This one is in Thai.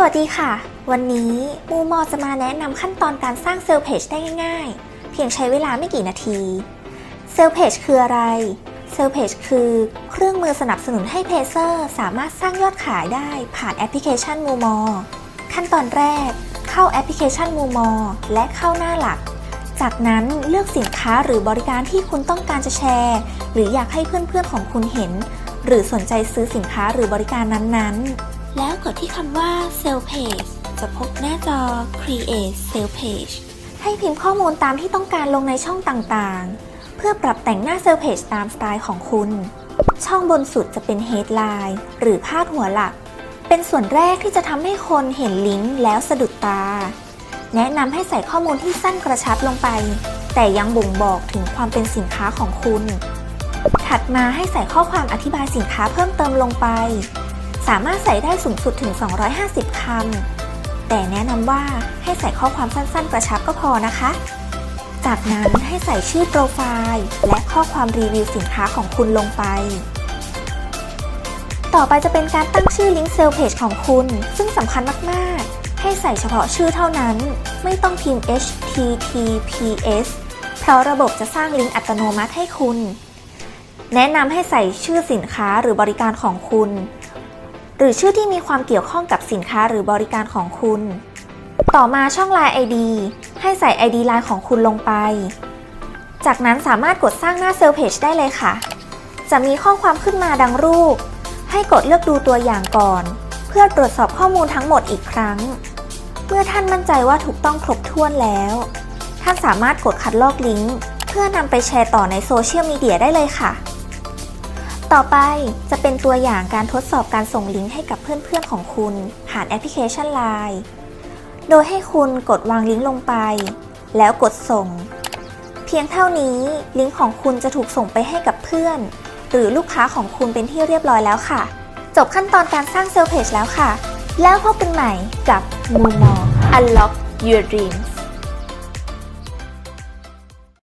สวัสดีค่ะ วันนี้มูมอจะมาแนะนำขั้นตอนการสร้างเซลล์เพจได้ง่ายๆ เพียงใช้เวลาไม่กี่นาที เซลล์เพจคืออะไร เซลล์เพจคือเครื่องมือสนับสนุนให้เพเซอร์สามารถสร้างยอดขายได้ผ่านแอปพลิเคชันมูมอขั้นตอนแรก เข้าแอปพลิเคชันมูมอและเข้าหน้าหลัก จากนั้นเลือกสินค้าหรือบริการที่คุณต้องการจะแชร์ หรืออยากให้เพื่อนๆของคุณเห็น หรือสนใจซื้อสินค้าหรือบริการนั้นๆ แล้วกดที่คำว่า Sell Page จะพบหน้าจอ Create Sell Page ให้พิมพ์ข้อมูลตามที่ต้องการลงในช่องต่างๆ เพื่อปรับแต่งหน้า Sell Page ตามสไตล์ของคุณ ช่องบนสุดจะเป็น Headline หรือพาดหัวหลัก เป็นส่วนแรกที่จะทำให้คนเห็นลิงก์แล้วสะดุดตา แนะนำให้ใส่ข้อมูลที่สั้นกระชับลงไป แต่ยังบ่งบอกถึงความเป็นสินค้าของคุณ ถัดมาให้ใส่ข้อความอธิบายสินค้าเพิ่มเติมลงไป สามารถใส่ได้สูงสุดถึง 250 คำ แต่แนะนำว่าให้ใส่ข้อความสั้นๆ กระชับก็พอนะคะ จากนั้นให้ใส่ชื่อโปรไฟล์ และข้อความรีวิวสินค้าของคุณลงไป ต่อไปจะเป็นการตั้งชื่อลิงก์เซลล์เพจของคุณ ซึ่งสำคัญมากๆ ให้ใส่เฉพาะชื่อเท่านั้น ไม่ต้องพิมพ์ https เพราะระบบจะสร้างลิงก์อัตโนมัติให้คุณ แนะนำให้ใส่ชื่อสินค้าหรือบริการของคุณ หรือชื่อที่มีความเกี่ยวข้องกับสินค้าหรือบริการของคุณ ต่อมาช่อง Line ID ให้ใส่ ID Line ของคุณลงไป จากนั้นสามารถกดสร้างหน้าเซลเพจได้เลยค่ะ จะมีข้อความขึ้นมาดังรูป ให้กดเลือกดูตัวอย่างก่อน เพื่อตรวจสอบข้อมูลทั้งหมดอีกครั้ง เมื่อท่านมั่นใจว่าถูกต้องครบถ้วนแล้ว ท่านสามารถกดคัดลอกลิงก์เพื่อนำไปแชร์ต่อในโซเชียลมีเดียได้เลยค่ะ ต่อไปจะเป็นตัวอย่างการทดสอบการส่งลิงก์ให้กับเพื่อนๆของคุณ ผ่านแอปพลิเคชัน Line โดยให้คุณกดวางลิงก์ลงไป แล้วกดส่ง เพียงเท่านี้ลิงก์ของคุณจะถูกส่งไปให้กับเพื่อน หรือลูกค้าของคุณเป็นที่เรียบร้อยแล้วค่ะ จบขั้นตอนการสร้างเซลล์เพจแล้วค่ะ แล้วพบกันใหม่กับมูมอ Unlock Your Dreams